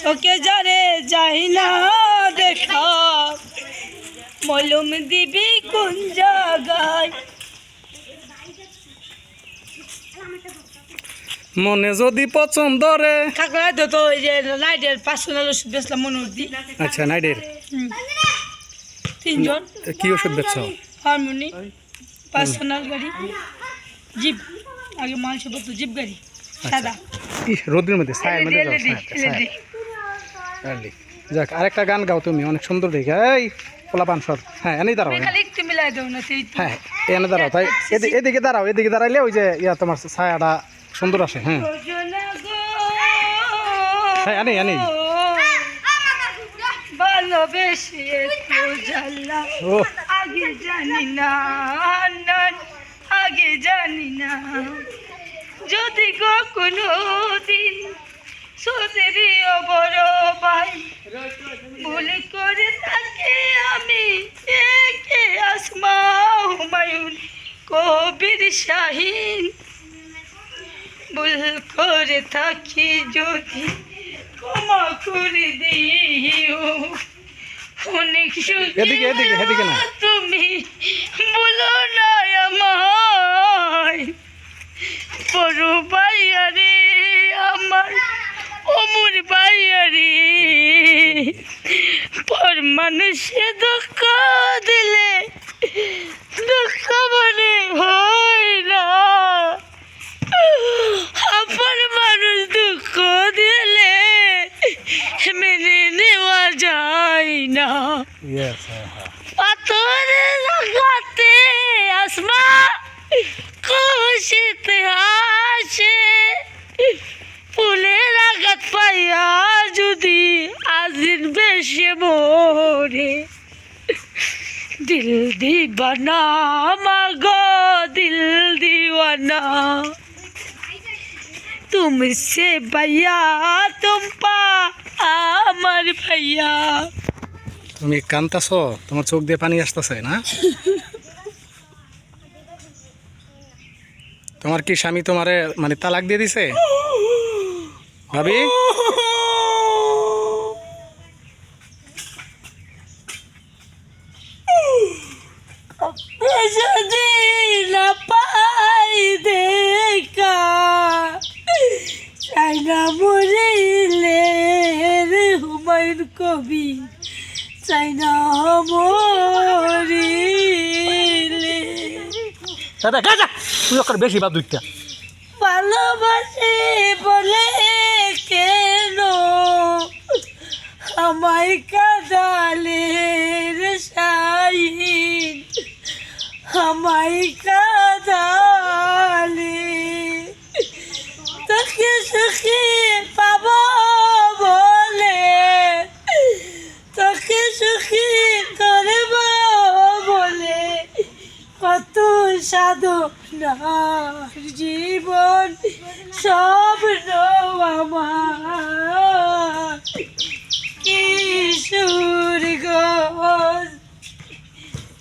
চোখে জরে যাই না দেখা। মলম দিবি কোন জায়গায়? মনে যদি পছন্দ রে। তো তো ওই যে লাইটের পার্সোনাল ওষুধ আচ্ছা নাইডের তিনজন। কি ওষুধ বেচছ হারমোনি পার্সোনাল গাড়ি জিপ। আগে মাল সব তো জিপ গাড়ি সাদা। রোদের মধ্যে যাক আরেকটা গান গাও তুমি অনেক সুন্দর দেখে। এই পোলাপান সর হ্যাঁ এনেই দাঁড়াও। হ্যাঁ এনে দাঁড়াও। তাই এদি- এদিকে দাঁড়াও এদিকে দাঁড়াইলে ওই যে ইয়া তোমার ছায়াটা সুন্দর আসে হ্যাঁ। হ্যাঁ এনেই এনেই ভালোবেসে ও। আগে জানি না না, আগে জানি না। যদি কখনো দিন সোদেরও বড় ভাই ভুল করে থাকে আমি একে আসমা হুমায়ুন কবির শাহিন ভুল করে থাকি যদি ক্ষমা করে দিও অনেক সুখী এদিকে, এদিকে, এদিকে না। তুমি বলো না আমায় বড় ভাইয়া রে আমার অমর ভাইয়া রে পর মানুষে দুঃখ দিলে দুঃখ মনে হয় না। আপন মানুষ দুঃখ দিলে মেনে নেওয়া যায় না। ইয়েস হ্যাঁ হ্যাঁ পাথরে লাগাতে আসমা খুশিতে আসে ফুলের আঘাত পাইয়া যদি দিন বেশে মোরে দিল দিবানা, মাগো, দিল দিবানা তুমি সে ভাইয়া, তুম পা, আমার ভাইয়া। তুমি কান্তাছ তোমার চোখ দিয়ে পানি আসতেছে, না? তোমার কি স্বামী তোমারে মানে তালাক দিয়ে দিছে? ভাবি? কবি চাইনা মরিলে। দাদা গাজা! তুই ওকে বেশি বাদ দুইটা ভালোবাসি বলে কেন? আমায় কাদালে রে শাহিন আমায় কাদালে তোকে সুখী পাবো বলে তোকে সুখী করব বলে কত সাধনার জীবন সব আমার।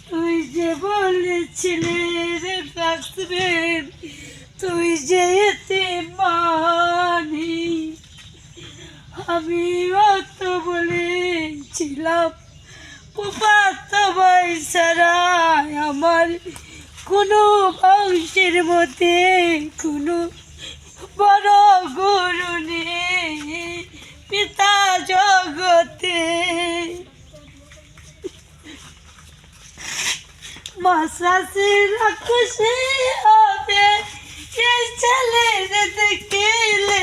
তুই যে বলেছিলে রে রাখবেন, তুই যে এতে মানি। আমি অত বলেছিলাম উপাত্ত ভাই আমার কোনো বংশের মধ্যে কোনো বড় গুরু নেই। পিতা জগতে মাসাসিরা খুশি হবে এই ছেলে দেখিলে।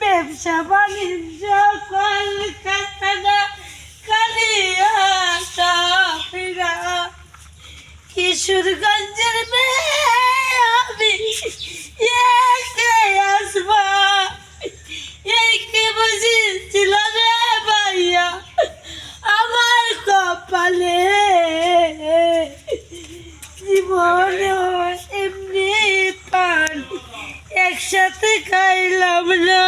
ব্যবসা বাণিজ্য পান। একসাথে খাইলাম না।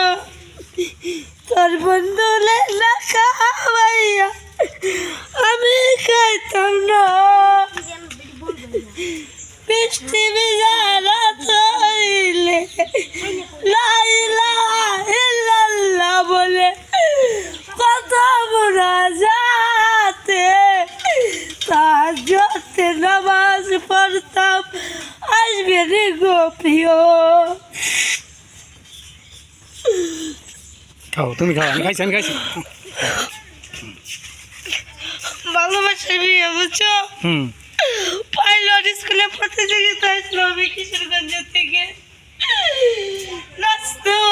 তোর বন্ধু না খাওয়াইয়া আমি খাইতাম না। বৃষ্টি তুমি খাও আমি খাইছি আমি খাইছি। ভালোবাসার বিয়ে বুঝছ? হুম। পাইলট স্কুলে প্রতিযোগিতা হয়েছিল আমি কিশোরগঞ্জ থেকে। নাচতে।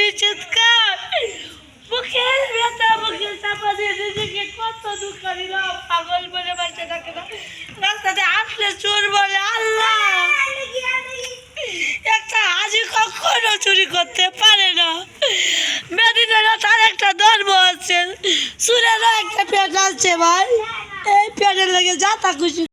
পারিনি চিৎকার মুখের ব্যথা মুখে চাপা দিয়ে নিজেকে কত দুঃখ দিলাম পাগল বলে বাচ্চা থাকে না রাস্তাতে আসলে চোর বলে আল্লাহ একটা হাজি কখনো চুরি করতে পারে না মেদিনেরও তার একটা ধর্ম আছে সুরেরও একটা পেট আছে ভাই এই পেটের লেগে যাতা খুশি